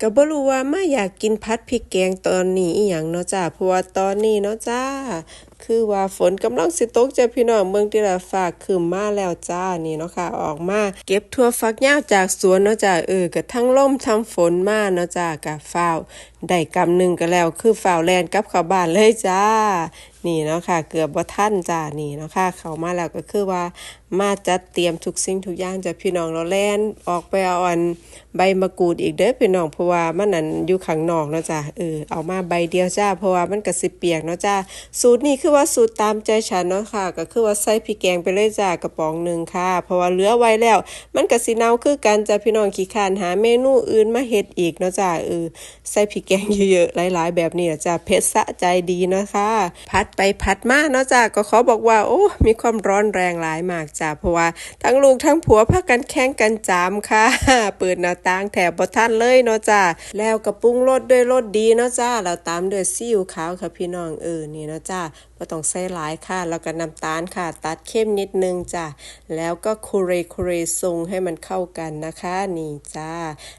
ก็บ่รู้ว่ามาอยากกินผัดพริกแกงตอนนี้อีหยังเนาะจ้าเพราะว่าตอนนี้เนาะจ้า คือว่าฝนกำลังสิตกจ้ะพี่น้องเมืองที่ละฟ้าครึมมาแล้วจ้านี่เนาะค่ะออกมาเก็บทั่วฟักยาวจากสวนเนาะจ้าเออก็ทั้งลมทั้งฝนมาเนาะจ้าก็ฟ้าวได้กำหนึงก็แล้ว คือฟ้าวแลนกลับเข้าบ้านเลยจ้านี่เนาะค่ะ เกือบบ่าทันจ้านี่เนาะค่ะ เขามาแล้วก็คือว่ามาจัดเตรียมทุกสิ่งทุกอย่างจะพี่น้องเราแล่นออกไปเอาอันใบมะกรูดอีกเด้อพี่น้องเพราะว่ามันนั่นอยู่ข้างนอกเนาะจ้ะเออเอามาใบเดียวจ้าเพราะว่ามันก็สิเปียกเนาะจ้าสูตรนี้คือว่าสูตรตามใจฉันเนาะค่ะ ก็คือว่าใส่พริกแกงไปเลยจ้ากระป๋องหนึ่งค่ะ เพราะว่าเหลือไว้แล้ว มันก็สิเน่าคือกันจ้ะพี่น้องขี้คานหาเมนูอื่นมาเฮ็ดอีกเนาะจ้าเออใส่พริกแกงเยอะๆหลาย ๆ แบบนี้จ้าเผ็ดสะใจดีนะคะพัดไปพัดมาเนาะจ้าก็ขอบอกว่า โอ้มีความร้อนแรงหลายมากจ้าเพราะว่าทั้งลูกทั้งผัวพากันแข่งกันจามค่ะ เปิดหน้าต่างแถบบ่ทันเลยเนาะจ้าแล้วก็ปรุงรสด้วยรสดีเนาะจ้าแล้วตามด้วยซีอิ๊วขาวค่ะพี่น้องเออนี่เนาะจ้าบ่ต้องใส่หลายค่ะ แล้วก็น้ำตาลค่ะ ตัดเข้มนิดนึงจ้าแล้วก็คูเรคูเรทรงให้มันเข้ากันนะคะ นี่จ้า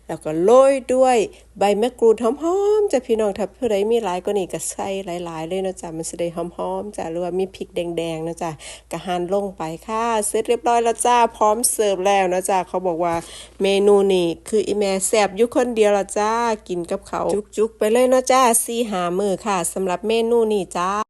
แล้วก็โรยด้วยใบมะกรูดหอมๆจะพี่น้องถ้าผู้ใดมีหลายก็นี่ก็ใส่หลาย ๆ เลยเนาะจ้ะมันสิได้หอมๆจ้ะหรือว่ามีพริกแดงๆนะจ้ะก็หั่นลงไปค่ะเสร็จเรียบร้อยแล้วจ้าพร้อมเสิร์ฟแล้วนะจ้ะเขาบอกว่าเมนูนี่คืออีแม่แซบอยู่คนเดียวละจ้ากินกับเขาจุกๆไปเลยนะจ้าซีหามือค่ะสำหรับเมนูนี่จ้า